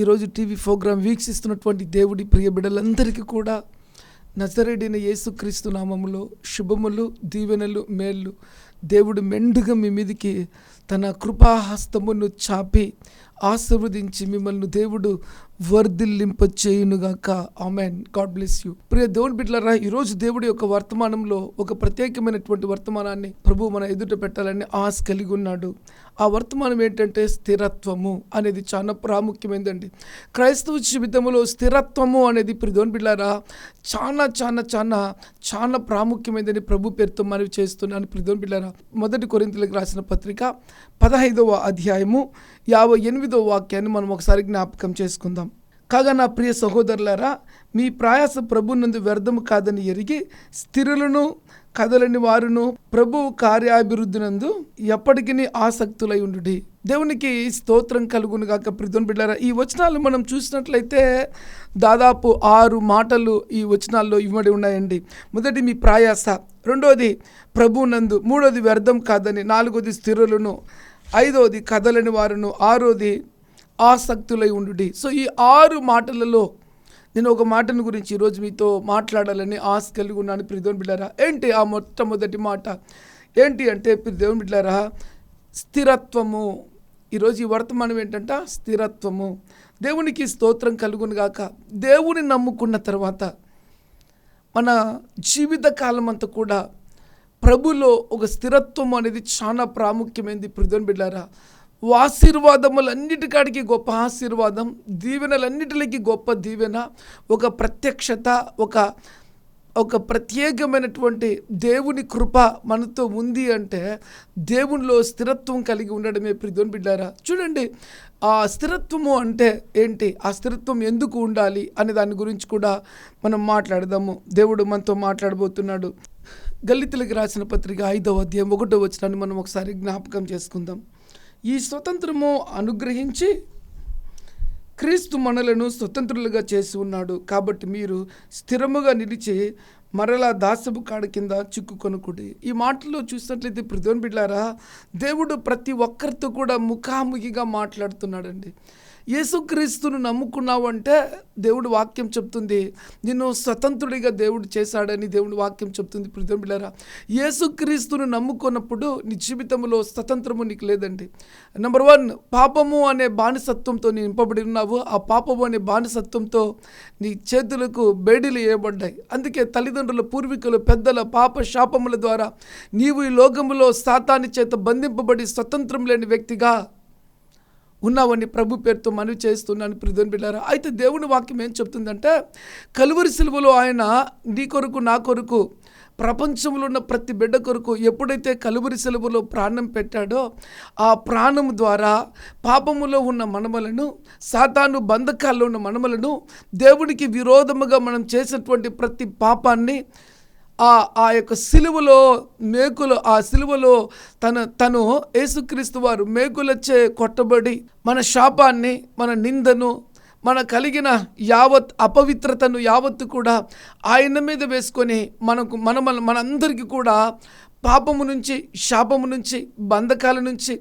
ఈరోజు TV programme వీక్షిస్తున్నటువంటి దేవుడి ప్రియ బిడ్డలందరికీ కూడా నజరేడైన యేసుక్రీస్తు నామములో శుభములు దీవెనలు మేళ్ళు దేవుడు మెండుగా మీ మీదికి తన కృపాహస్తమును చాపి ఆశీర్వదించి మిమ్మల్ని దేవుడు వర్ధిల్లింపచేయునుగాక. ఆమెన్. God bless you. ప్రియ దేవుని బిడ్డలారా ఈరోజు దేవుడి యొక్క వర్తమానంలో ఒక ప్రత్యేకమైనటువంటి వర్తమానాన్ని ప్రభు మన ఎదుట పెట్టాలని ఆశ కలిగి ఉన్నాడు. ఆ వర్తమానం ఏంటంటే స్థిరత్వము అనేది చాలా ప్రాముఖ్యమైనదండి క్రైస్తవ జీవితంలో స్థిరత్వము అనేది ప్రిధోన్ బిళ్ళారా చాలా చాలా చాలా చాలా ప్రాముఖ్యమైనదని ప్రభు పేరుతో మనవి చేస్తున్నాను ప్రిధోన్ బిళ్ళారా మొదటి కొరింతలకు రాసిన పత్రిక పదహైదవ అధ్యాయము యాభై ఎనిమిదవ వాక్యాన్ని మనం ఒకసారి జ్ఞాపకం చేసుకుందాం. కాగా నా ప్రియ సహోదరులారా మీ ప్రయాస ప్రభునందు వ్యర్థము కాదని ఎరిగి స్థిరులను కదలని వారును ప్రభు కార్యాభివృద్ధినందు ఎప్పటికీ ఆసక్తులై ఉండుడి. దేవునికి స్తోత్రం కలుగును గాక ప్రిధుని బిడ్డారా ఈ వచనాలు మనం చూసినట్లయితే దాదాపు ఆరు మాటలు ఈ వచనాల్లో ఇవ్వడి ఉన్నాయండి. మొదటి మీ ప్రయాస రెండోది ప్రభునందు మూడోది వ్యర్థం కాదని నాలుగోది స్థిరులను ఐదోది కదలని వారును ఆరోది ఆసక్తులై ఉండుడి. సో ఈ ఆరు మాటలలో నేను ఒక మాటను గురించి ఈరోజు మీతో మాట్లాడాలని ఆశ కలిగి ఉన్నాను ప్రిదేవన్ బిడ్డారా. ఏంటి ఆ మొట్టమొదటి మాట? ఏంటి అంటే ప్రిదేవన్ బిడ్డారా స్థిరత్వము. ఈరోజు ఈ వర్తమానం ఏంటంట? స్థిరత్వము. దేవునికి స్తోత్రం కలుగును గాక. దేవుని నమ్ముకున్న తర్వాత మన జీవిత కాలం అంతా కూడా ప్రభులో ఒక స్థిరత్వం అనేది చాలా ప్రాముఖ్యమైనది పృథ్వన్ బిడ్డారా. ఆశీర్వాదములన్నిటికాడికి గొప్ప ఆశీర్వాదం దీవెనలన్నిటికి గొప్ప దీవెన ఒక ప్రత్యక్షత ఒక ఒక ప్రత్యేకమైనటువంటి దేవుని కృప మనతో ఉంది అంటే దేవునిలో స్థిరత్వం కలిగి ఉండడమే ప్రిధోని బిడ్డారా. చూడండి ఆ స్థిరత్వము అంటే ఏంటి? ఆ స్థిరత్వం ఎందుకు ఉండాలి అనే దాని గురించి కూడా మనం మాట్లాడదాము. దేవుడు మనతో మాట్లాడబోతున్నాడు. గల్లితులకి రాసిన పత్రిక ఐదవ అధ్యాయం ఒకటో వచ్చినాన్ని మనం ఒకసారి జ్ఞాపకం చేసుకుందాం. ఈ స్వతంత్రము అనుగ్రహించి క్రీస్తు మనలను స్వతంత్రులుగా చేసి ఉన్నాడు. కాబట్టి మీరు స్థిరముగా నిలిచి మరలా దాసపు కాడ కింద చిక్కుకొనుకుడి. ఈ మాటల్లో చూసినట్లయితే పృథ్వన్ బిడ్లారా దేవుడు ప్రతి ఒక్కరితో కూడా ముఖాముఖిగా మాట్లాడుతున్నాడండి. యేసుక్రీస్తును నమ్ముకున్నావు అంటే దేవుడు వాక్యం చెప్తుంది. నిన్ను స్వతంత్రుడిగా దేవుడు చేశాడని దేవుడు వాక్యం చెప్తుంది పృథ్వన్ బిడ్లారా యేసుక్రీస్తును నమ్ముకున్నప్పుడు నీ జీవితంలో స్వతంత్రము నీకు లేదండి. నెంబర్ వన్ పాపము అనే బానిసత్వంతో నీ నింపబడి ఉన్నావు. ఆ పాపము అనే బానిసత్వంతో నీ చేతులకు బేడీలు వేయబడ్డాయి. అందుకే తల్లిదండ్రుల పూర్వీకులు పెద్దల పాప శాపముల ద్వారా నీవు ఈ లోకములో సాతాని చేత బంధింపబడి స్వతంత్రం లేని వ్యక్తిగా ఉన్నావని ప్రభు పేరుతో మనవి చేస్తున్నాను ప్రిధన్ బిడ్డారా. అయితే దేవుని వాక్యం ఏం చెప్తుందంటే కలువరి సిలువలో ఆయన నీ కొరకు నా కొరకు ప్రపంచంలో ఉన్న ప్రతి బిడ్డ కొరకు ఎప్పుడైతే కలువరి సెలవులో ప్రాణం పెట్టాడో ఆ ప్రాణం ద్వారా పాపములో ఉన్న మనమలను సాతాను బంధకాల్లో ఉన్న మనమలను దేవునికి విరోధముగా మనం చేసినటువంటి ప్రతి పాపాన్ని ఆ ఆ యొక్క సిలువలో మేకులు ఆ సిలువలో తన తను యేసుక్రీస్తు వారు మేకులచ్చే కొట్టబడి మన శాపాన్ని మన నిందను మన కలిగిన యావత్ అపవిత్రతను యావత్తు కూడా ఆయన మీద వేసుకొని మనకు మన మనందరికీ కూడా పాపము నుంచి శాపము నుంచి బంధకాల నుంచి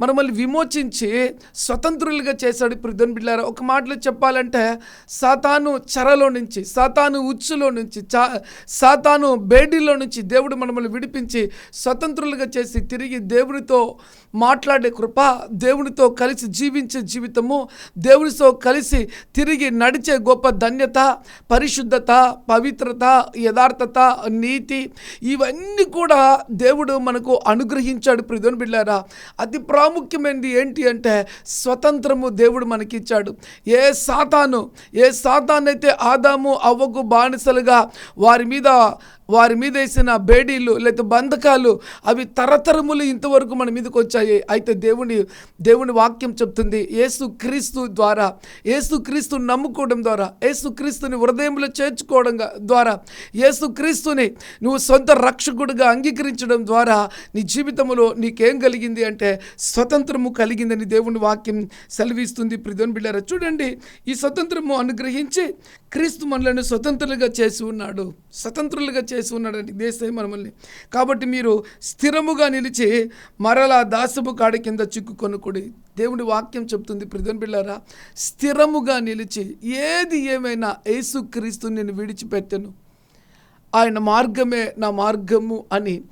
మనమల్ని విమోచించి స్వతంత్రులుగా చేశాడు ప్రధాన బిడ్డారా ఒక మాటలో చెప్పాలంటే సాతాను చెరలో నుంచి సాతాను ఉచ్చులో నుంచి చా సాతాను బేడీలో నుంచి దేవుడు మనల్ని విడిపించి స్వతంత్రులుగా చేసి తిరిగి దేవునితో మాట్లాడే కృప దేవునితో కలిసి జీవించే జీవితము దేవునితో కలిసి తిరిగి నడిచే గొప్ప ధన్యత పరిశుద్ధత పవిత్రత యథార్థత నీతి ఇవన్నీ కూడా దేవుడు మనకు అనుగ్రహించాడు ప్రిధోని బిడ్డారా అతి ప్రాముఖ్యమైనది ఏంటి అంటే స్వతంత్రము దేవుడు మనకిచ్చాడు. ఏ సాతాను ఏ సాతానైతే ఆదాము అవ్వకు బానిసలుగా వారి మీద వారి మీద వేసిన బేడీలు లేకపోతే బంధకాలు అవి తరతరములు ఇంతవరకు మన మీదకి వచ్చాయి. అయితే దేవుని దేవుని వాక్యం చెప్తుంది ఏసు క్రీస్తు ద్వారా ఏసు క్రీస్తు నమ్ముకోవడం ద్వారా ఏసు క్రీస్తుని హృదయంలో చేర్చుకోవడం ద్వారా ఏసు క్రీస్తుని నువ్వు సొంత రక్షకుడిగా అంగీకరించడం ద్వారా నీ జీవితంలో నీకేం కలిగింది అంటే స్వతంత్రము కలిగిందని దేవుని వాక్యం సెలవిస్తుంది. ప్రిధోన్ బిళ్ళారా చూడండి ఈ స్వతంత్రము అనుగ్రహించి క్రీస్తు మనలను స్వతంత్రులుగా చేసి ఉన్నాడు. స్వతంత్రులుగా చేసి ఉన్నాడండి దేశం మనమల్ని. కాబట్టి మీరు స్థిరముగా నిలిచి మరలా దాసపు కాడి కింద చిక్కుకొనుకుడి దేవుడి వాక్యం చెప్తుంది ప్రజన్ బిళ్ళారా స్థిరముగా నిలిచి ఏది ఏమైనా యేసు క్రీస్తు నేను విడిచిపెట్టను. ఆయన మార్గమే నా మార్గము అని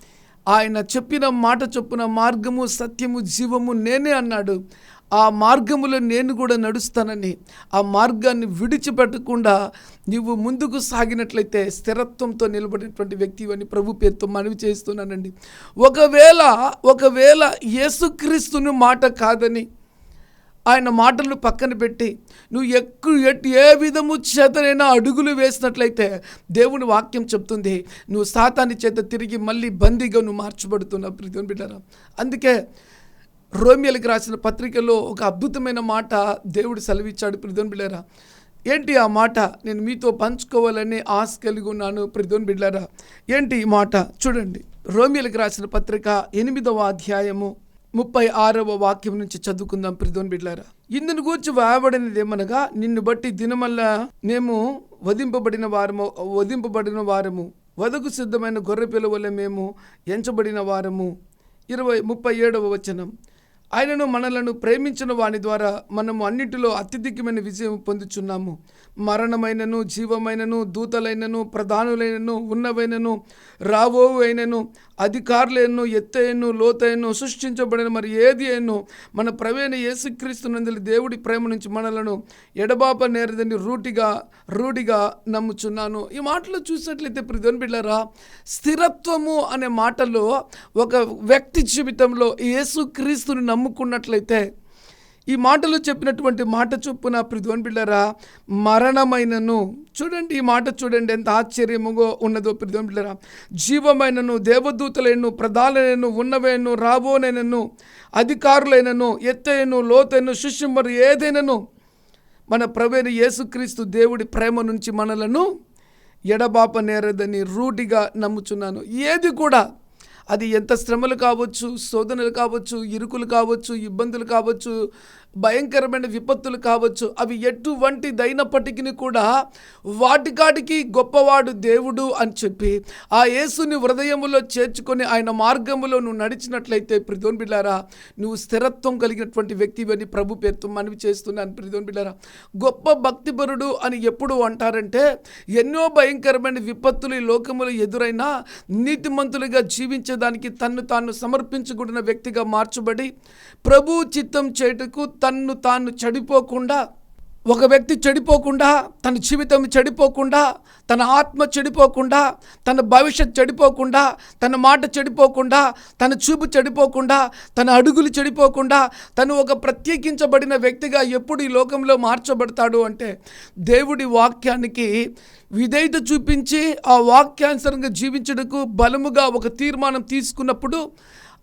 ఆయన చెప్పిన మాట చొప్పున మార్గము సత్యము జీవము నేనే అన్నాడు. ఆ మార్గములో నేను కూడా నడుస్తానని ఆ మార్గాన్ని విడిచిపెట్టకుండా నువ్వు ముందుకు సాగినట్లయితే స్థిరత్వంతో నిలబడినటువంటి వ్యక్తి అని ప్రభు పేరుతో మనవి చేస్తున్నానండి. ఒకవేళ ఒకవేళ యేసుక్రీస్తుని మాట కాదని ఆయన మాటలను పక్కన పెట్టి నువ్వు ఎక్కువ ఎట్ ఏ విధము చేతనైనా అడుగులు వేసినట్లయితే దేవుని వాక్యం చెప్తుంది నువ్వు సాతాని చేత తిరిగి మళ్ళీ బందీగా నువ్వు మార్చబడుతున్నావు ప్రతి బిడ్డారా. అందుకే రోమియోలకు రాసిన పత్రికలో ఒక అద్భుతమైన మాట దేవుడు సెలవిచ్చాడు ప్రిధోన్ బిడ్డారా. ఏంటి ఆ మాట? నేను మీతో పంచుకోవాలని ఆశ కలిగి ఉన్నాను ప్రిధోన్ బిడ్డారా. ఏంటి ఈ మాట? చూడండి. రోమియోలకు రాసిన పత్రిక ఎనిమిదవ అధ్యాయము ముప్పై ఆరవ వాక్యం నుంచి చదువుకుందాం ప్రిధోన్ బిడ్డారా. ఇందును గూర్చి వాయబడినది ఏమనగా నిన్ను బట్టి దినమల్ల మేము వధింపబడిన వారము వధింపబడిన వారము వదకు సిద్ధమైన గొర్రెపిల్ల వల్ల మేము ఎంచబడిన వారము. ఇరవై ముప్పై ఏడవ వచనం. ఆయనను మనలను ప్రేమించిన వాని ద్వారా మనము అన్నిటిలో అత్యధికమైన విజయం పొందుచున్నాము. మరణమైనను జీవమైనను దూతలైనను ప్రధానులైనను ఉన్నవైనను రావోవు అయినను అధికారులైనను ఎత్తైను లోతైను సృష్టించబడిన మరి ఏది అయినను మన ప్రవేణ యేసుక్రీస్తునందులు దేవుడి ప్రేమ నుంచి మనలను ఎడబాప నేరదని రూటిగా రూఢిగా నమ్ముచున్నాను. ఈ మాటలు చూసినట్లయితే ప్రిధన్ బిళ్ళరా స్థిరత్వము అనే మాటలో ఒక వ్యక్తి జీవితంలో యేసుక్రీస్తుని నమ్ముకున్నట్లయితే ఈ మాటలు చెప్పినటువంటి మాట చొప్పున ప్రిధోన్ బిళ్ళరా మరణమైనను చూడండి ఈ మాట చూడండి ఎంత ఆశ్చర్యముగా ఉన్నదో ప్రిధోన్ బిళ్ళరా. జీవమైనను దేవదూతలైనను ప్రధానైనను ఉన్నవైనను రాబోనైనను అధికారులైనను ఎత్తైన లోతైన శిష్యం మరి ఏదైనను మన ప్రవేణ యేసుక్రీస్తు దేవుడి ప్రేమ నుంచి మనలను ఎడబాప నేరదని రూఢిగా నమ్ముచున్నాను. ఏది కూడా అది ఎంత శ్రమలు కావచ్చు శోధనలు కావచ్చు ఇరుకులు కావచ్చు ఇబ్బందులు కావచ్చు భయంకరమైన విపత్తులు కావచ్చు. అవి ఎటువంటిదైనప్పటికీ కూడా వాటికాటికి గొప్పవాడు దేవుడు అని చెప్పి ఆ యేసుని హృదయములో చేర్చుకొని ఆయన మార్గములో నువ్వు నడిచినట్లయితే ప్రిధోన్ బిళ్ళారా నువ్వు స్థిరత్వం కలిగినటువంటి వ్యక్తివని ప్రభు పేరుతో మనవి చేస్తున్నాను ప్రిధోన్ బిళ్ళారా గొప్ప భక్తిపరుడు అని ఎప్పుడు అంటారంటే ఎన్నో భయంకరమైన విపత్తులు ఈ లోకములు ఎదురైనా నీతిమంతులుగా జీవించేదానికి తన్ను తాను సమర్పించుకుంటున్న వ్యక్తిగా మార్చబడి ప్రభు చిత్తం చేయుటకు తన్ను తాను చెడిపోకుండా ఒక వ్యక్తి చెడిపోకుండా తన జీవితం చెడిపోకుండా తన ఆత్మ చెడిపోకుండా తన భవిష్యత్ చెడిపోకుండా తన మాట చెడిపోకుండా తన చూపు చెడిపోకుండా తన అడుగులు చెడిపోకుండా తను ఒక ప్రత్యేకించబడిన వ్యక్తిగా ఎప్పుడు ఈ లోకంలో మార్చబడతాడు అంటే దేవుడి వాక్యానికి విధేయత చూపించి ఆ వాక్యానుసరంగా జీవించడకు బలముగా ఒక తీర్మానం తీసుకున్నప్పుడు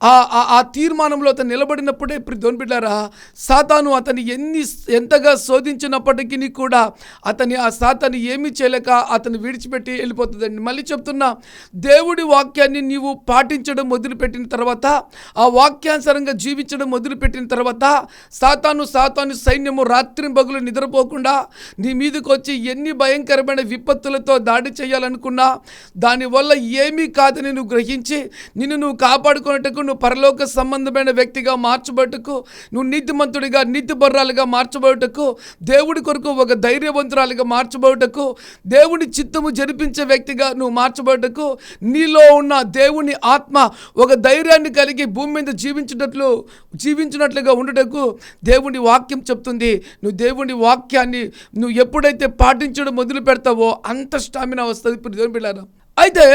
ఆ ఆ- ఆ తీర్మానంలో అతను నిలబడినప్పుడే ఇప్పుడు దొనిపిడ్డారా సాతాను అతని ఎన్ని ఎంతగా శోధించినప్పటికీ కూడా అతని ఆ సాతాను ఏమీ చేయలేక అతను విడిచిపెట్టి వెళ్ళిపోతుందండి. మళ్ళీ చెప్తున్నా దేవుడి వాక్యాన్ని నీవు పాటించడం మొదలుపెట్టిన తర్వాత ఆ వాక్యానుసారంగా జీవించడం మొదలుపెట్టిన తర్వాత సాతాను సాతాను సైన్యము రాత్రి బగులు నిద్రపోకుండా నీ మీదకి వచ్చి ఎన్ని భయంకరమైన విపత్తులతో దాడి చేయాలనుకున్నా దానివల్ల ఏమీ కాదని నువ్వు గ్రహించి నిన్ను నువ్వు కాపాడుకునేటకు నువ్వు పరలోక సంబంధమైన వ్యక్తిగా మార్చబట్టుకు నువ్వు నీతిమంతుడిగా నీతిబర్రాలుగా మార్చబడుటకు దేవుడి కొరకు ఒక ధైర్యవంతురాలుగా మార్చబడుటకు దేవుని చిత్తము జరిపించే వ్యక్తిగా నువ్వు మార్చబడుటకు నీలో ఉన్న దేవుని ఆత్మ ఒక ధైర్యాన్ని కలిగి భూమి మీద జీవించినట్లు జీవించినట్లుగా ఉండటకు దేవుని వాక్యం చెప్తుంది. నువ్వు దేవుని వాక్యాన్ని నువ్వు ఎప్పుడైతే పాటించడం మొదలు పెడతావో అంత స్టామినా వస్తుంది. ఇప్పుడు దేవుని పిల్లలు అయితే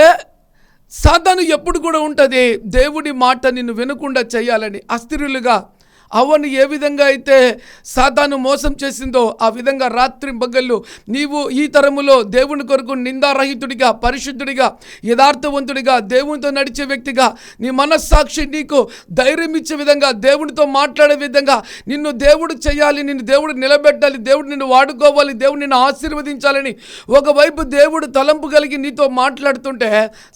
సాతాను ఎప్పుడు కూడా ఉంటుంది. దేవుడి మాట నిన్ను వినకుండా చేయాలని అస్థిరులుగా అవను ఏ విధంగా అయితే సాతాను మోసం చేసిందో ఆ విధంగా రాత్రి బగళ్ళు నీవు ఈ తరములో దేవుని కొరకు నిందారహితుడిగా పరిశుద్ధుడిగా యథార్థవంతుడిగా దేవునితో నడిచే వ్యక్తిగా నీ మనస్సాక్షి నీకు ధైర్యం ఇచ్చే విధంగా దేవునితో మాట్లాడే విధంగా నిన్ను దేవుడు చేయాలి నిన్ను దేవుడు నిలబెట్టాలి దేవుడు నిన్ను వాడుకోవాలి దేవుడు నిన్ను ఆశీర్వదించాలని ఒకవైపు దేవుడు తలంపు కలిగి నీతో మాట్లాడుతుంటే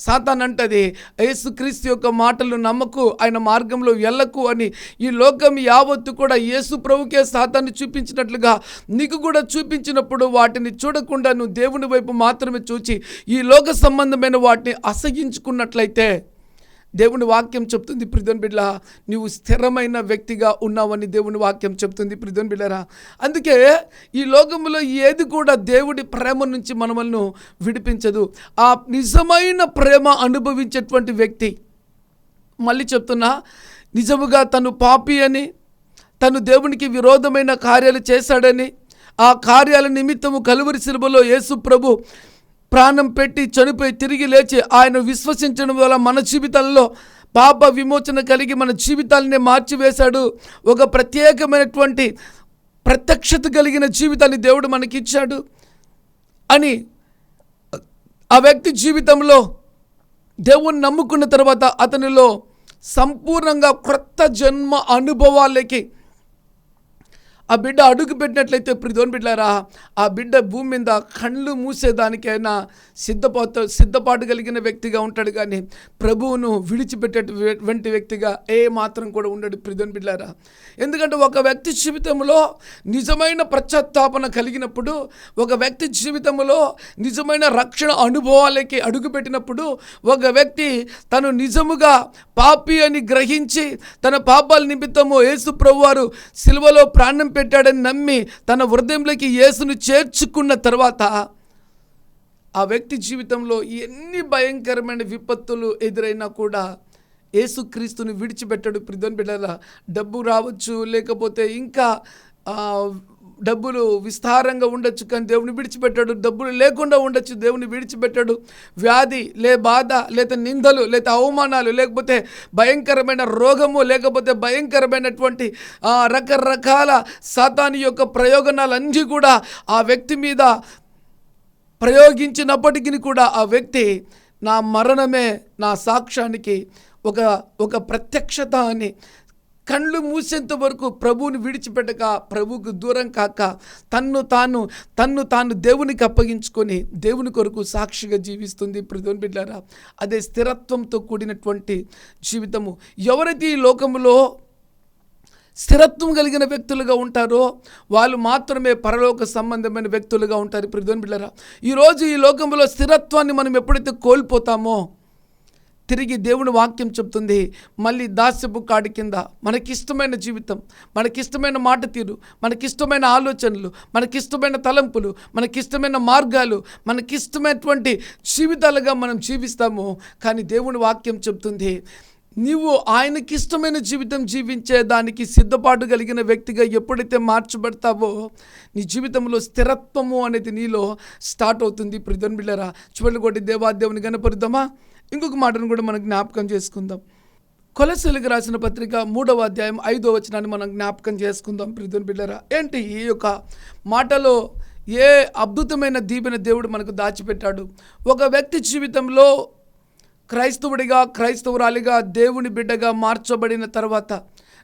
సాతాన్ అంటది యేసుక్రీస్తు యొక్క మాటలు నమ్మకు ఆయన మార్గంలో వెళ్ళకు అని ఈ లోకం యావత్తు కూడా యేసు ప్రభుకే సాతాన్ని చూపించినట్లుగా నీకు కూడా చూపించినప్పుడు వాటిని చూడకుండా నువ్వు దేవుని వైపు మాత్రమే చూచి ఈ లోక సంబంధమైన వాటిని అసహించుకున్నట్లయితే దేవుని వాక్యం చెప్తుంది ప్రిధన్ బిడ్డ. నీవు స్థిరమైన వ్యక్తిగా ఉన్నావని దేవుని వాక్యం చెప్తుంది ప్రిధన్ బిడ్డరా. అందుకే ఈ లోకంలో ఏది కూడా దేవుడి ప్రేమ నుంచి మనమల్ని విడిపించదు. ఆ నిజమైన ప్రేమ అనుభవించేటువంటి వ్యక్తి మళ్ళీ చెప్తున్నా నిజముగా తను పాపి అని తను దేవునికి విరోధమైన కార్యాలు చేశాడని ఆ కార్యాల నిమిత్తము కలువరి శిలువలో యేసు ప్రభు ప్రాణం పెట్టి చనిపోయి తిరిగి లేచి ఆయన విశ్వసించడం వల్ల మన జీవితంలో పాప విమోచన కలిగి మన జీవితాలని మార్చివేశాడు. ఒక ప్రత్యేకమైనటువంటి ప్రత్యక్షత కలిగిన జీవితాన్ని దేవుడు మనకిచ్చాడు అని ఆ వ్యక్తి జీవితంలో దేవుణ్ణి నమ్ముకున్న తర్వాత అతనిలో సంపూర్ణంగా క్రొత్త జన్మ అనుభవాలకి ఆ బిడ్డ అడుగు పెట్టినట్లయితే ప్రిధోని బిడ్డారా ఆ బిడ్డ భూమి మీద కళ్ళు మూసేదానికైనా సిద్ధపాటు సిద్ధపాటు కలిగిన వ్యక్తిగా ఉంటాడు కానీ ప్రభువును విడిచిపెట్టేటువంటి వ్యక్తిగా ఏ మాత్రం కూడా ఉండడు ప్రిధోని బిడ్డారా ఎందుకంటే ఒక వ్యక్తి జీవితంలో నిజమైన ప్రత్యాత్తాపన కలిగినప్పుడు ఒక వ్యక్తి జీవితంలో నిజమైన రక్షణ అనుభవాలకి అడుగుపెట్టినప్పుడు ఒక వ్యక్తి తను నిజముగా పాపి అని గ్రహించి తన పాపాల నిమిత్తము యేసు ప్రభువారు సిలువలో ప్రాణం పెట్టాడని నమ్మి తన హృదయంలోకి యేసును చేర్చుకున్న తర్వాత ఆ వ్యక్తి జీవితంలో ఎన్ని భయంకరమైన విపత్తులు ఎదురైనా కూడా యేసుక్రీస్తుని విడిచిపెట్టాడు. ప్రిధన్ బిడ్డల డబ్బు రావచ్చు లేకపోతే ఇంకా డబ్బులు విస్తారంగా ఉండొచ్చు కానీ దేవుని విడిచిపెట్టాడు. డబ్బులు లేకుండా ఉండొచ్చు దేవుని విడిచిపెట్టాడు. వ్యాధి లే బాధ లేదా నిందలు లేదా అవమానాలు లేకపోతే భయంకరమైన రోగము లేకపోతే భయంకరమైనటువంటి ఆ, రకరకాల సాతాని యొక్క ప్రయోగనాలన్నీ కూడా ఆ వ్యక్తి మీద ప్రయోగించినప్పటికీ కూడా ఆ వ్యక్తి నా మరణమే నా సాక్ష్యానికి ఒక ఒక ప్రత్యక్షత అని కళ్ళు మూసేంత వరకు ప్రభువుని విడిచిపెట్టక ప్రభువుకు దూరం కాక తన్ను తాను తన్ను తాను దేవునికి అప్పగించుకొని దేవుని కొరకు సాక్షిగా జీవిస్తుంది. ప్రతిని బిడ్డారా అదే స్థిరత్వంతో కూడినటువంటి జీవితము. ఎవరైతే ఈ లోకములో స్థిరత్వం కలిగిన వ్యక్తులుగా ఉంటారో వాళ్ళు మాత్రమే పరలోక సంబంధమైన వ్యక్తులుగా ఉంటారు. ప్రతిని బిడ్డారా ఈరోజు ఈ లోకంలో స్థిరత్వాన్ని మనం ఎప్పుడైతే కోల్పోతామో తిరిగి దేవుని వాక్యం చెప్తుంది. మళ్ళీ దాస్యపు కాడి కింద మనకిష్టమైన జీవితం మనకిష్టమైన మాట తీరు మనకిష్టమైన ఆలోచనలు మనకిష్టమైన తలంపులు మనకిష్టమైన మార్గాలు మనకిష్టమైనటువంటి జీవితాలుగా మనం జీవిస్తాము. కానీ దేవుని వాక్యం చెప్తుంది నీవు ఆయనకి ఇష్టమైన జీవితం జీవించే దానికి సిద్ధపాటు కలిగిన వ్యక్తిగా ఎప్పుడైతే మార్చబడతావో నీ జీవితంలో స్థిరత్వము అనేది నీలో స్టార్ట్ అవుతుంది. ప్రిధన్ బిళ్ళరా చివరి కొట్టి దేవాదేవుని కనపరుద్దామా ఇంకొక మాటను కూడా మనం జ్ఞాపకం చేసుకుందాం. కొలసలికి రాసిన పత్రిక మూడవ అధ్యాయం ఐదో వచనాన్ని మనం జ్ఞాపకం చేసుకుందాం ప్రిధన్ బిడ్డరా. ఏంటి ఈ యొక్క మాటలో ఏ అద్భుతమైన దీపిన దేవుడు మనకు దాచిపెట్టాడు? ఒక వ్యక్తి జీవితంలో క్రైస్తవుడిగా క్రైస్తవురాలిగా దేవుని బిడ్డగా మార్చబడిన తర్వాత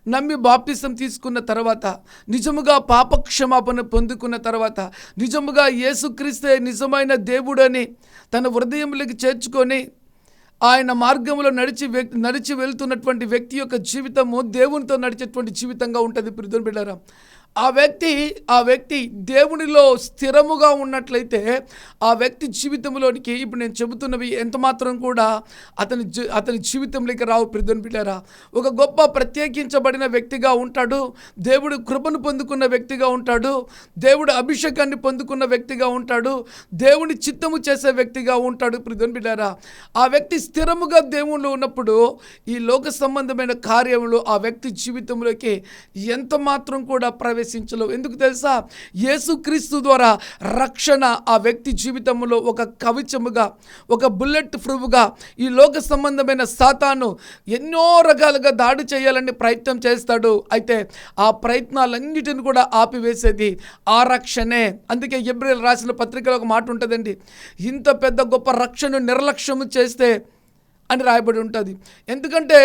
నమ్మి బాప్తిసం తీసుకున్న తర్వాత నిజముగా పాపక్షమాపణ పొందుకున్న తర్వాత నిజముగా యేసుక్రీస్తే నిజమైన దేవుడని తన హృదయంలోకి చేర్చుకొని ఆయన మార్గంలో నడిచి వ్యక్తి నడిచి వెళ్తున్నటువంటి వ్యక్తి యొక్క జీవితము దేవునితో నడిచేటువంటి జీవితంగా ఉంటుంది ప్రిధుని బిడ్డారా ఆ వ్యక్తి ఆ వ్యక్తి దేవునిలో స్థిరముగా ఉన్నట్లయితే ఆ వ్యక్తి జీవితంలోనికి ఇప్పుడు నేను చెబుతున్నవి ఎంత మాత్రం కూడా అతని జీ- అతని జీవితంలోకి రావు ప్రిధుని బిడ్డారా. ఒక గొప్ప ప్రత్యేకించబడిన వ్యక్తిగా ఉంటాడు. దేవుడు కృపను పొందుకున్న వ్యక్తిగా ఉంటాడు. దేవుడు అభిషేకాన్ని పొందుకున్న వ్యక్తిగా ఉంటాడు. దేవుని చిత్తము చేసే వ్యక్తిగా ఉంటాడు ప్రిధుని బిడ్డారా. ఆ వ్యక్తి స్థిరముగా దేవుళ్ళు ఉన్నప్పుడు ఈ లోక సంబంధమైన కార్యములు ఆ వ్యక్తి జీవితంలోకి ఎంత మాత్రం కూడా ప్రవేశ ప్రవేశించలేవు ఎందుకు తెలుసా? యేసుక్రీస్తు ద్వారా రక్షణ ఆ వ్యక్తి జీవితంలో ఒక కవిచముగా ఒక బుల్లెట్ ప్రూఫ్గా ఈ లోక సంబంధమైన సాతాను ఎన్నో రకాలుగా దాడి చేయాలని ప్రయత్నం చేస్తాడు. అయితే ఆ ప్రయత్నాలన్నిటిని కూడా ఆపివేసేది ఆ రక్షణే. అందుకే ఎబ్రిల్ రాసిన పత్రికలో ఒక మాట ఉంటుందండి ఇంత పెద్ద గొప్ప రక్షణ నిర్లక్ష్యము చేస్తే అని రాయబడి ఉంటుంది. ఎందుకంటే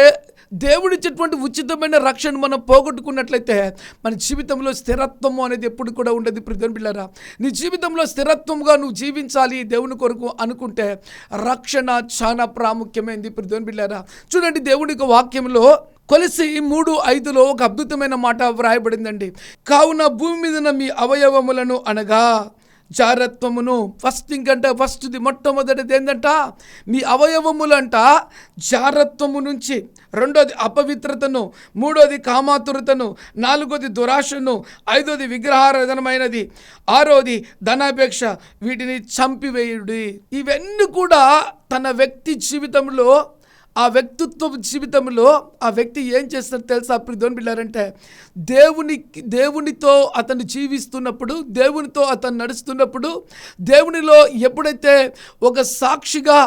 దేవుడిచ్చేటువంటి ఉచితమైన రక్షణ మనం పోగొట్టుకున్నట్లయితే మన జీవితంలో స్థిరత్వము అనేది ఎప్పుడు కూడా ఉండదు ప్రతిని బిళ్ళరా నీ జీవితంలో స్థిరత్వంగా నువ్వు జీవించాలి దేవుని కొరకు అనుకుంటే రక్షణ చాలా ప్రాముఖ్యమైంది ప్రతిని బిళ్ళరా చూడండి దేవుడి యొక్క వాక్యంలో కొలిసి మూడు ఐదులో ఒక అద్భుతమైన మాట వ్రాయబడిందండి. కావున భూమి మీద మీ అవయవములను అనగా జారత్వమును ఫస్ట్ ఇంకంటే ఫస్ట్ది మొట్టమొదటిది ఏంటంట మీ అవయవములంట. జారత్వము నుంచి రెండోది అపవిత్రతను మూడోది కామాతురతను నాలుగోది దురాశను ఐదోది విగ్రహారాధనమైనది ఆరోది ధనాపేక్ష వీటిని చంపివేయుడి. ఇవన్నీ కూడా తన వ్యక్తి జీవితంలో ఆ వ్యక్తిత్వ జీవితంలో ఆ వ్యక్తి ఏం చేస్తారో తెలుసా? ప్రిధోన్ బిళ్ళారంటే దేవుని దేవునితో అతను జీవిస్తున్నప్పుడు దేవునితో అతను నడుస్తున్నప్పుడు దేవునిలో ఎప్పుడైతే ఒక సాక్షిగా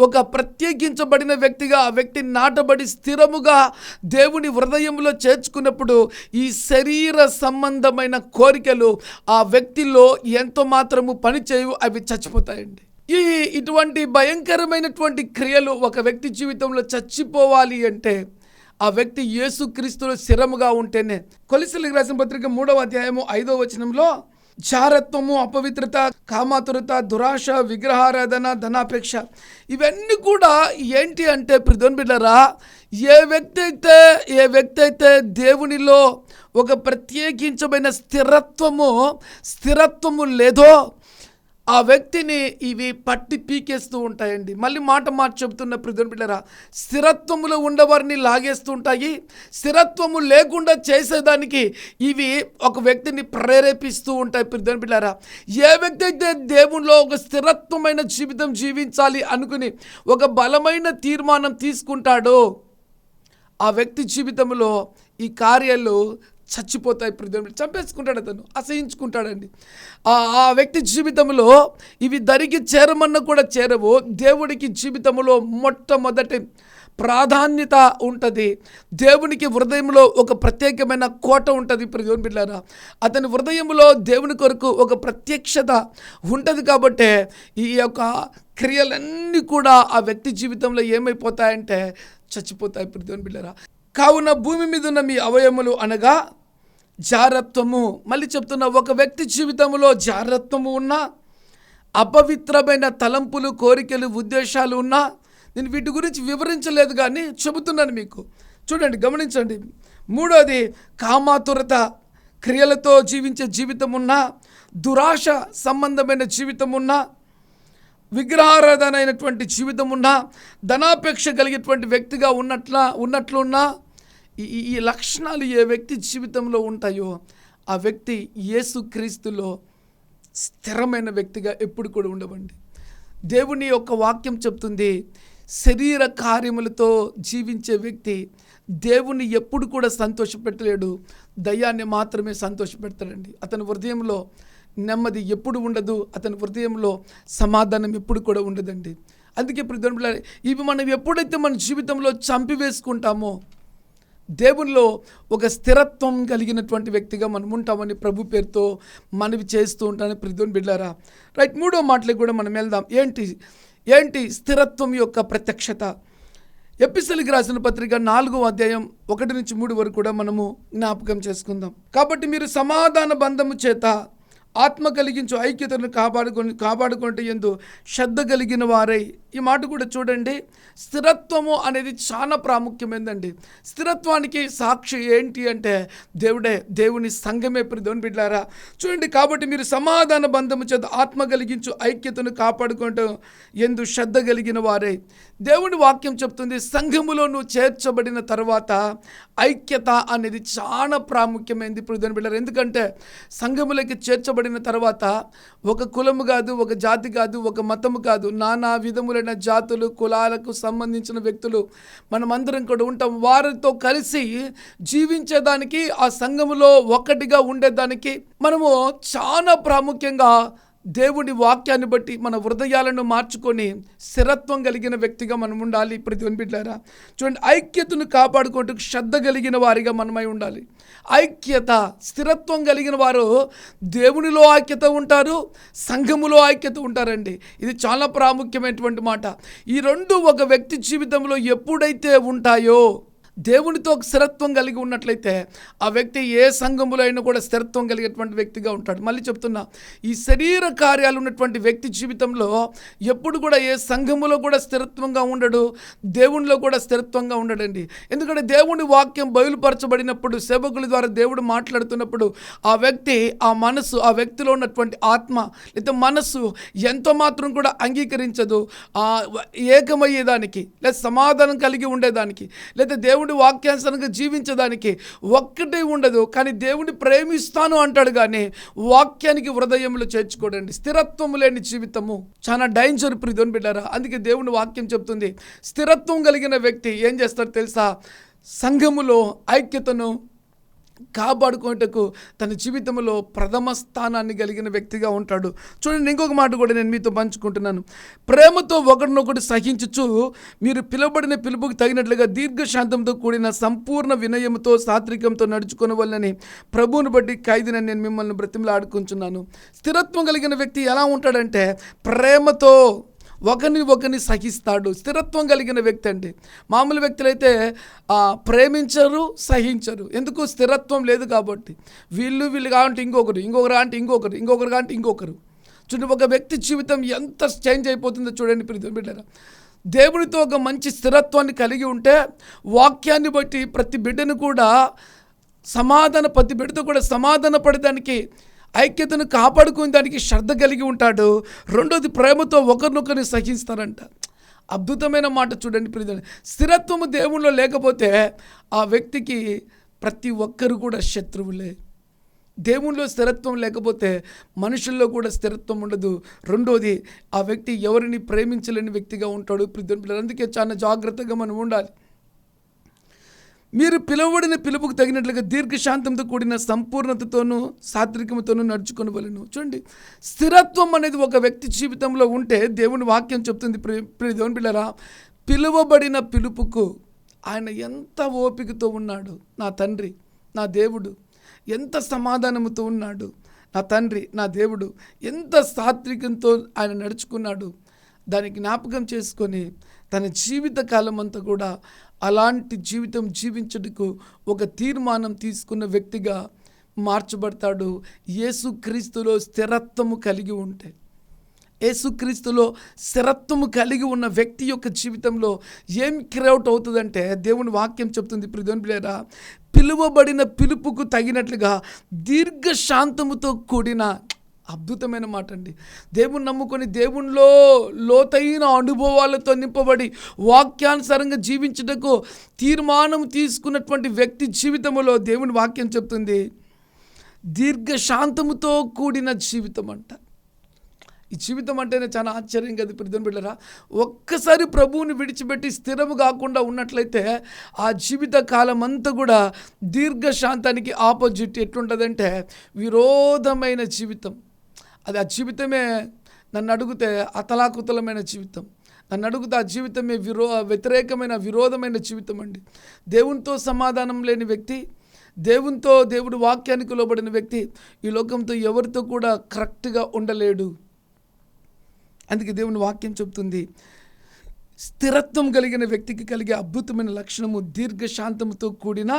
ఒక ప్రత్యేకించబడిన వ్యక్తిగా ఆ వ్యక్తి నాటబడి స్థిరముగా దేవుని హృదయంలో చేర్చుకున్నప్పుడు ఈ శరీర సంబంధమైన కోరికలు ఆ వ్యక్తిలో ఎంత మాత్రము పనిచేయవు అవి చచ్చిపోతాయండి. ఈ ఇటువంటి భయంకరమైనటువంటి క్రియలు ఒక వ్యక్తి జీవితంలో చచ్చిపోవాలి అంటే ఆ వ్యక్తి యేసుక్రీస్తులో స్థిరముగా ఉంటేనే. కొలిసలికి రాసిన పత్రిక మూడవ అధ్యాయము ఐదవ వచనంలో జారత్వము అపవిత్రత కామాతురత దురాశ విగ్రహారాధన ధనాపేక్ష ఇవన్నీ కూడా ఏంటి అంటే ప్రిధోన్ బిడ్డరా ఏ వ్యక్తి అయితే ఏ వ్యక్తి అయితే దేవునిలో ఒక ప్రత్యేకించమైన స్థిరత్వము స్థిరత్వము లేదో ఆ వ్యక్తిని ఇవి పట్టి పీకేస్తూ ఉంటాయండి. మళ్ళీ మాట మాట చెబుతున్న ప్రిధుని బిడ్డరా స్థిరత్వములో ఉండవారిని లాగేస్తూ ఉంటాయి. స్థిరత్వము లేకుండా చేసేదానికి ఇవి ఒక వ్యక్తిని ప్రేరేపిస్తూ ఉంటాయి ప్రిధుని బిడ్డరా. ఏ వ్యక్తి అయితే దేవునిలో ఒక స్థిరత్వమైన జీవితం జీవించాలి అనుకుని ఒక బలమైన తీర్మానం తీసుకుంటాడో ఆ వ్యక్తి జీవితంలో ఈ కార్యాలు చచ్చిపోతాయి ప్రజలు. చంపేసుకుంటాడు అతను అసహించుకుంటాడండి. ఆ వ్యక్తి జీవితంలో ఇవి దరికి చేరమన్న కూడా చేరవు. దేవుడికి జీవితంలో మొట్టమొదటి ప్రాధాన్యత ఉంటుంది. దేవునికి హృదయంలో ఒక ప్రత్యేకమైన కోట ఉంటుంది ప్రజోన్ బిడ్డారా. అతని హృదయంలో దేవుని కొరకు ఒక ప్రత్యక్షత ఉంటుంది కాబట్టే ఈ యొక్క క్రియలన్నీ కూడా ఆ వ్యక్తి జీవితంలో ఏమైపోతాయంటే చచ్చిపోతాయి ప్రజోన్ బిడ్డారా. కావున భూమి మీద ఉన్న మీ అవయములు అనగా జారత్వము. మళ్ళీ చెప్తున్నా ఒక వ్యక్తి జీవితంలో జారత్వము ఉన్నా అపవిత్రమైన తలంపులు కోరికలు ఉద్దేశాలు ఉన్నా నేను వీటి గురించి వివరించలేదు కానీ చెబుతున్నాను మీకు. చూడండి గమనించండి. మూడోది కామాతురత క్రియలతో జీవించే జీవితం ఉన్నా దురాశ సంబంధమైన జీవితం ఉన్నా విగ్రహారాధన అయినటువంటి జీవితం ఉన్నా ధనాపేక్ష కలిగేటువంటి వ్యక్తిగా ఉన్నట్ల ఉన్నట్లున్నా ఈ ఈ- లక్షణాలు ఏ వ్యక్తి జీవితంలో ఉంటాయో ఆ వ్యక్తి యేసుక్రీస్తులో స్థిరమైన వ్యక్తిగా ఎప్పుడు కూడా ఉండవండి. దేవుని యొక్క వాక్యం చెప్తుంది శరీర కార్యములతో జీవించే వ్యక్తి దేవుని ఎప్పుడు కూడా సంతోషపెట్టలేడు దయ్యాన్ని మాత్రమే సంతోషపెడతాడండి. అతని హృదయంలో నెమ్మది ఎప్పుడు ఉండదు అతని హృదయంలో సమాధానం ఎప్పుడు కూడా ఉండదండి. అందుకే ప్రతి ఇవి మనం ఎప్పుడైతే మన జీవితంలో చంపివేసుకుంటామో దేవునిలో ఒక స్థిరత్వం కలిగినటువంటి వ్యక్తిగా మనం ఉంటామని ప్రభు పేరుతో మనవి చేస్తూ ఉంటాను ప్రతిని బిడ్డారా రైట్ మూడో మాటలకు కూడా మనం వెళ్దాం. ఏంటి? ఏంటి స్థిరత్వం యొక్క ప్రత్యక్షత? ఎపిసలికి రాసిన పత్రిక నాలుగో అధ్యాయం ఒకటి నుంచి మూడు వరకు కూడా మనము జ్ఞాపకం చేసుకుందాం. కాబట్టి మీరు సమాధాన బంధము చేత ఆత్మ కలిగించు ఐక్యతను కాపాడుకొని కాపాడుకుంటే ఎందు శ్రద్ధ కలిగిన వారై ఈ మాట కూడా చూడండి. స్థిరత్వము అనేది చాలా ప్రాముఖ్యమైనదండి స్థిరత్వానికి సాక్షి ఏంటి అంటే దేవుడే దేవుని సంఘమే దేవుని బిడ్డారా చూడండి కాబట్టి మీరు సమాధాన బంధము చేత ఆత్మ కలిగించు ఐక్యతను కాపాడుకుంటూ ఎందు శ్రద్ధ కలిగిన వారే. దేవుని వాక్యం చెప్తుంది సంఘములో నువ్వు చేర్చబడిన తర్వాత ఐక్యత అనేది చాలా ప్రాముఖ్యమైనది ఇప్పుడు బిడ్డారు ఎందుకంటే సంఘములకి చేర్చబడిన తర్వాత ఒక కులము కాదు ఒక జాతి కాదు ఒక మతము కాదు నానా విధముల రకరకాలైన జాతులు కులాలకు సంబంధించిన వ్యక్తులు మనమందరం కూడా ఉంటాం. వారితో కలిసి జీవించేదానికి ఆ సంఘములో ఒక్కటిగా ఉండేదానికి మనము చాలా ప్రాముఖ్యంగా దేవుడి వాక్యాన్ని బట్టి మన హృదయాలను మార్చుకొని స్థిరత్వం కలిగిన వ్యక్తిగా మనం ఉండాలి. ప్రతి బిడ్డారా చూడండి ఐక్యతను కాపాడుకుంటూ శ్రద్ధ కలిగిన వారిగా మనమై ఉండాలి. ఐక్యత స్థిరత్వం కలిగిన వారు దేవునిలో ఐక్యత ఉంటారు సంఘములో ఐక్యత ఉంటారండి. ఇది చాలా ప్రాముఖ్యమైనటువంటి మాట. ఈ రెండు ఒక వ్యక్తి జీవితంలో ఎప్పుడైతే ఉంటాయో దేవునితో స్థిరత్వం కలిగి ఉన్నట్లయితే ఆ వ్యక్తి ఏ సంఘములో అయినా కూడా స్థిరత్వం కలిగేటువంటి వ్యక్తిగా ఉంటాడు. మళ్ళీ చెప్తున్నా ఈ శరీర కార్యాలు ఉన్నటువంటి వ్యక్తి జీవితంలో ఎప్పుడు కూడా ఏ సంఘములో కూడా స్థిరత్వంగా ఉండడు దేవునిలో కూడా స్థిరత్వంగా ఉండడండి. ఎందుకంటే దేవుని వాక్యం బయలుపరచబడినప్పుడు సేవకుల ద్వారా దేవుడు మాట్లాడుతున్నప్పుడు ఆ వ్యక్తి ఆ మనసు ఆ వ్యక్తిలో ఉన్నటువంటి ఆత్మ లేదా మనస్సు ఎంతో మాత్రం కూడా అంగీకరించదు. ఆ ఏకమయ్యేదానికి లేదా సమాధానం కలిగి ఉండేదానికి లేదా దేవుడు వాక్యానుసారంగా జీవించడానికి ఒక్కటే ఉండదు కానీ దేవుని ప్రేమిస్తాను అంటాడు కానీ వాక్యానికి హృదయంలో చేర్చుకోడండి. స్థిరత్వం లేని జీవితము చాలా డేంజర్ ప్రిధోని బిడ్డారా. అందుకే దేవుని వాక్యం చెప్తుంది స్థిరత్వం కలిగిన వ్యక్తి ఏం చేస్తాడు తెలుసా? సంఘములో ఐక్యతను కాపాడుకోటకు తన జీవితంలో ప్రథమ స్థానాన్ని కలిగిన వ్యక్తిగా ఉంటాడు. చూడండి ఇంకొక మాట కూడా నేను మీతో పంచుకుంటున్నాను. ప్రేమతో ఒకరినొకటి సహించుచు మీరు పిలువబడిన పిలుపుకి తగినట్లుగా దీర్ఘశాంతంతో కూడిన సంపూర్ణ వినయంతో సాత్వికంతో నడుచుకునవల్లని ప్రభువును బట్టి ఖైదీని నేను మిమ్మల్ని బ్రతిమలాడుకుంటున్నాను. స్థిరత్వం కలిగిన వ్యక్తి ఎలా ఉంటాడంటే ప్రేమతో ఒకరిని ఒకరిని సహిస్తాడు. స్థిరత్వం కలిగిన వ్యక్తి అండి. మామూలు వ్యక్తులైతే ప్రేమించరు సహించరు. ఎందుకు? స్థిరత్వం లేదు కాబట్టి. వీళ్ళు వీళ్ళు కావంటే ఇంకొకరు ఇంకొకరు అంటే ఇంకొకరు ఇంకొకరు కావంటే ఇంకొకరు. చూడండి ఒక వ్యక్తి జీవితం ఎంత చేంజ్ అయిపోతుందో చూడండి ప్రీతి బిడ్డరా దేవుడితో ఒక మంచి స్థిరత్వాన్ని కలిగి ఉంటే వాక్యాన్ని బట్టి ప్రతి బిడ్డను కూడా సమాధాన ప్రతి బిడ్డతో కూడా సమాధాన పడడానికి ఐక్యతను కాపాడుకునే దానికి శ్రద్ధ కలిగి ఉంటాడు. రెండోది ప్రేమతో ఒకరినొకరిని సహిస్తారంట అద్భుతమైన మాట చూడండి ప్రియమైన స్థిరత్వము దేవుల్లో లేకపోతే ఆ వ్యక్తికి ప్రతి ఒక్కరు కూడా శత్రువులే. దేవునిలో స్థిరత్వం లేకపోతే మనుషుల్లో కూడా స్థిరత్వం ఉండదు. రెండోది ఆ వ్యక్తి ఎవరిని ప్రేమించలేని వ్యక్తిగా ఉంటాడు ప్రియుని అందుకే చాలా జాగ్రత్తగా మనం ఉండాలి. మీరు పిలువబడిన పిలుపుకు తగినట్లుగా దీర్ఘశాంతంతో కూడిన సంపూర్ణతతోనూ సాత్వికముతోనూ నడుచుకొని వలను చూడండి స్థిరత్వం అనేది ఒక వ్యక్తి జీవితంలో ఉంటే దేవుని వాక్యం చెప్తుంది. ప్రియ ప్రియ దేవుని పిల్లరా పిలువబడిన పిలుపుకు ఆయన ఎంత ఓపికతో ఉన్నాడు. నా తండ్రి నా దేవుడు ఎంత సమాధానముతో ఉన్నాడు. నా తండ్రి నా దేవుడు ఎంత సాత్వికంతో ఆయన నడుచుకున్నాడు. దాని జ్ఞాపకం చేసుకొని తన జీవిత కాలం అంతా కూడా అలాంటి జీవితం జీవించటకు ఒక తీర్మానం తీసుకున్న వ్యక్తిగా మార్చబడతాడు. యేసుక్రీస్తులో స్థిరత్వము కలిగి ఉంటే. యేసుక్రీస్తులో స్థిరత్వము కలిగి ఉన్న వ్యక్తి యొక్క జీవితంలో ఏం క్రౌట్ అవుతుందంటే దేవుని వాక్యం చెప్తుంది ప్రిధోని పిల్లరా పిలువబడిన పిలుపుకు తగినట్లుగా దీర్ఘశాంతముతో కూడిన అద్భుతమైన మాట అండి దేవుని నమ్ముకొని దేవునిలో లోతైన అనుభవాలతో నింపబడి వాక్యానుసారంగా జీవించుటకు తీర్మానం తీసుకున్నటువంటి వ్యక్తి జీవితంలో దేవుని వాక్యం చెప్తుంది. దీర్ఘశాంతముతో కూడిన జీవితం అంట ఈ జీవితం అంటేనే చాలా ఆశ్చర్యం కదా ప్రిధం బిడ్డరా ఒక్కసారి ప్రభువుని విడిచిపెట్టి స్థిరము కాకుండా ఉన్నట్లయితే ఆ జీవిత కాలం అంతా కూడా దీర్ఘశాంతానికి ఆపోజిట్ ఎట్లుంటుందంటే విరోధమైన జీవితం. అది ఆ జీవితమే నన్ను అడిగితే అతలాకుతలమైన జీవితం. నన్ను అడుగుతా ఆ జీవితమే విరో వ్యతిరేకమైన విరోధమైన జీవితం అండి. దేవునితో సమాధానం లేని వ్యక్తి దేవునితో దేవుడు వాక్యానికి లోబడిన వ్యక్తి ఈ లోకంతో ఎవరితో కూడా కరెక్ట్గా ఉండలేడు. అందుకే దేవుని వాక్యం చెప్తుంది స్థిరత్వం కలిగిన వ్యక్తికి కలిగే అద్భుతమైన లక్షణము దీర్ఘశాంతముతో కూడిన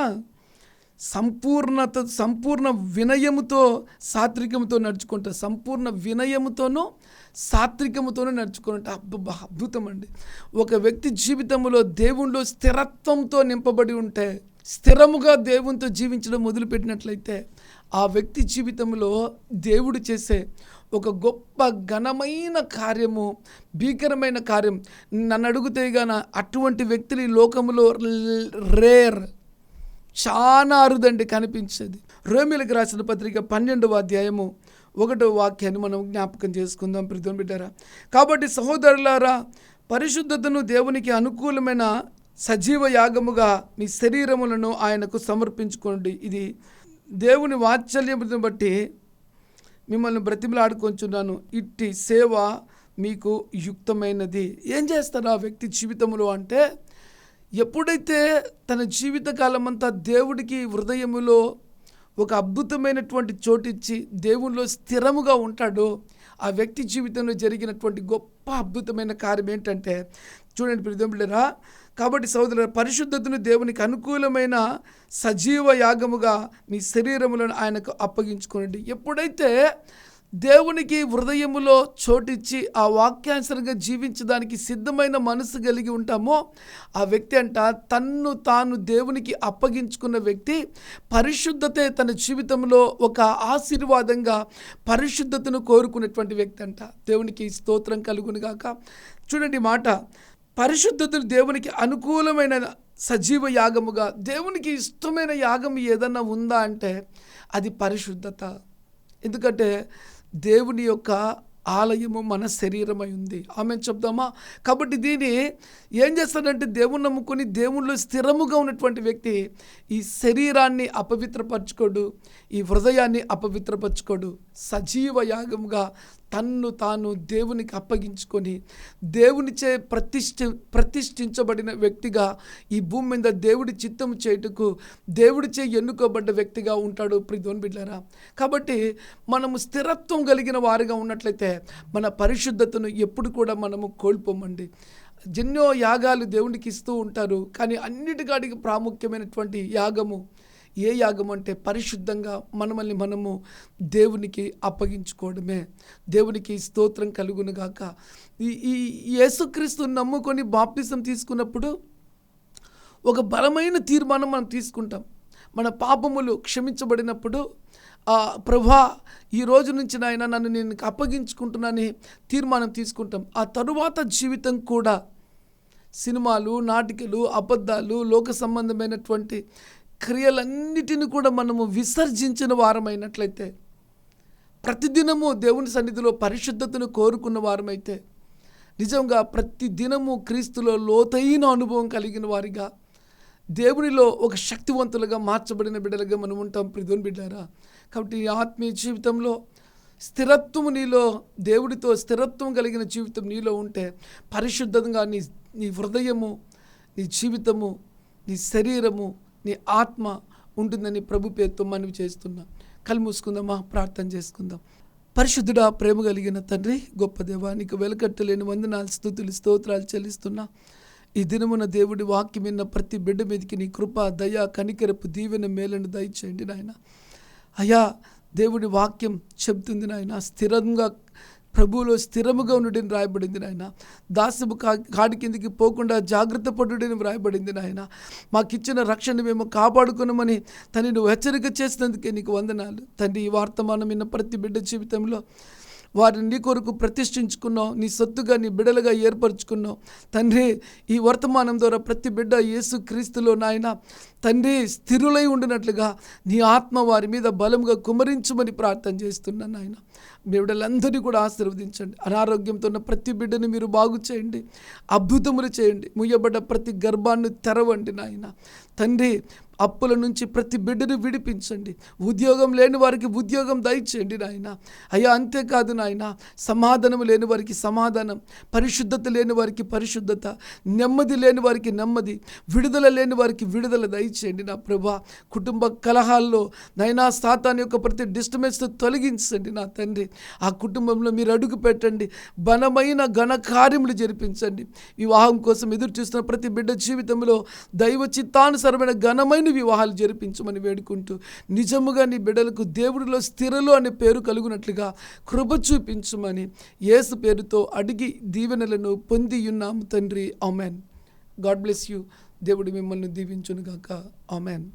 సంపూర్ణత సంపూర్ణ వినయముతో సాత్వికముతో నడుచుకుంటారు సంపూర్ణ వినయముతోనూ సాత్వికముతోనూ నడుచుకుంటా. అద్భుతం అండి ఒక వ్యక్తి జీవితంలో దేవునిలో స్థిరత్వంతో నింపబడి ఉంటే స్థిరముగా దేవునితో జీవించడం మొదలుపెట్టినట్లయితే ఆ వ్యక్తి జీవితంలో దేవుడు చేసే ఒక గొప్ప ఘనమైన కార్యము భీకరమైన కార్యం. నన్ను అడుగుతే గాన అటువంటి వ్యక్తులు ఈ లోకములో రేర్. చాలా అరుదండి కనిపించేది. రోమిలకు రాసిన పత్రిక పన్నెండవ అధ్యాయము ఒకటో వాక్యాన్ని మనం జ్ఞాపకం చేసుకుందాం ప్రీతం బిడ్డారా. కాబట్టి సహోదరులారా పరిశుద్ధతను దేవునికి అనుకూలమైన సజీవ యాగముగా మీ శరీరములను ఆయనకు సమర్పించుకోండి. ఇది దేవుని వాత్సల్యమును బట్టి మిమ్మల్ని బ్రతిమలాడుకొంచున్నాను. ఇట్టి సేవ మీకు యుక్తమైనది. ఏం చేస్తారు ఆ వ్యక్తి జీవితంలో అంటే ఎప్పుడైతే తన జీవితకాలం అంతా దేవుడికి హృదయములో ఒక అద్భుతమైనటువంటి చోటిచ్చి దేవునిలో స్థిరముగా ఉంటాడో ఆ వ్యక్తి జీవితంలో జరిగినటువంటి గొప్ప అద్భుతమైన కార్యం ఏంటంటే చూడండి ప్రిదంబులరా కాబట్టి సోదరుల పరిశుద్ధతను దేవునికి అనుకూలమైన సజీవ యాగముగా మీ శరీరములను ఆయనకు అప్పగించుకోండి ఎప్పుడైతే దేవునికి హృదయములో చోటిచ్చి ఆ వాక్యానుసరంగా జీవించడానికి సిద్ధమైన మనసు కలిగి ఉంటామో ఆ వ్యక్తి అంట తన్ను తాను దేవునికి అప్పగించుకున్న వ్యక్తి పరిశుద్ధతే తన జీవితంలో ఒక ఆశీర్వాదంగా పరిశుద్ధతను కోరుకునేటువంటి వ్యక్తి అంట. దేవునికి స్తోత్రం కలుగునుగాక చూడండి మాట. పరిశుద్ధతను దేవునికి అనుకూలమైన సజీవ యాగముగా దేవునికి ఇష్టమైన యాగం ఏదన్నా ఉందా అంటే అది పరిశుద్ధత. ఎందుకంటే దేవుని యొక్క ఆలయము మన శరీరమై ఉంది. ఆమె చెప్దామా? కాబట్టి దీన్ని ఏం చేస్తాడంటే దేవుని నమ్ముకొని దేవుళ్ళు స్థిరముగా ఉన్నటువంటి వ్యక్తి ఈ శరీరాన్ని అపవిత్రపరచుకోడు ఈ హృదయాన్ని అపవిత్రపరచుకోడు సజీవ యాగముగా తన్ను తాను దేవునికి అప్పగించుకొని దేవునిచే ప్రతిష్ఠ ప్రతిష్ఠించబడిన వ్యక్తిగా ఈ భూమి మీద దేవుడి చిత్తం చేయుటకు దేవుడిచే ఎన్నుకోబడ్డ వ్యక్తిగా ఉంటాడు ప్రిధోన్ బిడ్లరా. కాబట్టి మనము స్థిరత్వం కలిగిన వారిగా ఉన్నట్లయితే మన పరిశుద్ధతను ఎప్పుడు కూడా మనము కోల్పోమండి. ఎన్నో యాగాలు దేవునికి ఇస్తూ ఉంటారు కానీ అన్నిటికాడికి ప్రాముఖ్యమైనటువంటి యాగము ఏ యాగం అంటే పరిశుద్ధంగా మనమల్ని మనము దేవునికి అప్పగించుకోవడమే. దేవునికి స్తోత్రం కలుగునుగాక ఈ ఈ యేసుక్రీస్తు నమ్ముకొని బాప్తిసం తీసుకున్నప్పుడు ఒక బలమైన తీర్మానం మనం తీసుకుంటాం. మన పాపములు క్షమించబడినప్పుడు ఆ ప్రభా ఈ రోజు నుంచి నాయన నన్ను నేను అప్పగించుకుంటున్నానని తీర్మానం తీసుకుంటాం. ఆ తరువాత జీవితం కూడా సినిమాలు నాటికలు అబద్ధాలు లోక సంబంధమైనటువంటి క్రియలన్నిటిని కూడా మనము విసర్జించిన వారమైనట్లయితే ప్రతిదినము దేవుని సన్నిధిలో పరిశుద్ధతను కోరుకున్న వారమైతే నిజంగా ప్రతి దినము క్రీస్తులో లోతైన అనుభవం కలిగిన వారిగా దేవునిలో ఒక శక్తివంతులుగా మార్చబడిన బిడ్డలుగా మనం ఉంటాం. ప్రిధుని బిడ్డారా కాబట్టి ఆత్మీయ జీవితంలో స్థిరత్వము నీలో దేవుడితో స్థిరత్వం కలిగిన జీవితం నీలో ఉంటే పరిశుద్ధంగా నీ నీ హృదయము నీ జీవితము నీ శరీరము నీ ఆత్మ ఉంటుందని ప్రభు పేరుతో మనవి చేస్తున్నా. కళ్ళు మూసుకుందామా? ప్రార్థన చేసుకుందాం. పరిశుద్ధుడా ప్రేమ కలిగిన తండ్రి గొప్ప దేవా నీకు వెలకట్టలేని వందనాలు స్థుతులు స్తోత్రాలు చెల్లిస్తున్నా. ఈ దినమున దేవుడి వాక్యం విన్న ప్రతి బిడ్డ మీదకి నీ కృప దయ కనికరపు దీవెన మేలను దయచేయండి నాయన. అయ్యా దేవుడి వాక్యం చెబుతుంది నాయన. స్థిరంగా ప్రభువులో స్థిరముగా ఉండుడని రాయబడింది నాయన. దాసము కా కాడి కిందికి పోకుండా జాగ్రత్త పడుడని వ్రాయబడింది నాయన. మాకిచ్చిన రక్షణ మేము కాపాడుకున్నామని తనను నువ్వు హెచ్చరిక చేసినందుకే నీకు వందనాలు. తండ్రి ఈ వర్తమానం విన్న ప్రతి బిడ్డ జీవితంలో వారిని నీ కొరకు ప్రతిష్ఠించుకున్నావు. నీ సొత్తుగా నీ బిడ్డలుగా ఏర్పరచుకున్నావు. తండ్రి ఈ వర్తమానం ద్వారా ప్రతి బిడ్డ యేసు క్రీస్తులో నాయన తండ్రి స్థిరులై ఉండినట్లుగా నీ ఆత్మ వారి మీద బలంగా కుమరించమని ప్రార్థన చేస్తున్నాను నాయన. బిడ్డలందరినీ కూడా ఆశీర్వదించండి. అనారోగ్యంతో ఉన్న ప్రతి బిడ్డని మీరు బాగు చేయండి. అద్భుతములు చేయండి. ముయ్యబడ్డ ప్రతి గర్భాన్ని తెరవండి నాయన. తండ్రి అప్పుల నుంచి ప్రతి బిడ్డను విడిపించండి. ఉద్యోగం లేని వారికి ఉద్యోగం దయచేయండి నాయన. అయ్యా అంతేకాదు నాయన సమాధానం లేని వారికి సమాధానం పరిశుద్ధత లేని వారికి పరిశుద్ధత నెమ్మది లేని వారికి నెమ్మది విడుదల లేని వారికి విడుదల దయచేయండి నా ప్రభా. కుటుంబ కలహాల్లో నైనా సాతాన్ యొక్క ప్రతి డిస్టర్బెన్స్ తొలగించండి నా తండ్రి. ఆ కుటుంబంలో మీరు అడుగు పెట్టండి. బలమైన ఘన కార్యములు జరిపించండి. వివాహం కోసం ఎదురు చూస్తున్న ప్రతి బిడ్డ జీవితంలో దైవ చిత్తానుసరమైన ఘనమైన వివాహాలు జరిపించమని వేడుకుంటూ నిజముగా నీ బిడ్డలకు దేవుడిలో స్థిరలు అనే పేరు కలుగునట్లుగా కృప చూపించమని యేసు పేరుతో అడిగి దీవెనలను పొంది ఉన్నాము తండ్రి. ఆమెన్. God bless you. దేవుడు మిమ్మల్ని దీవించునుగాక. ఆమెన్.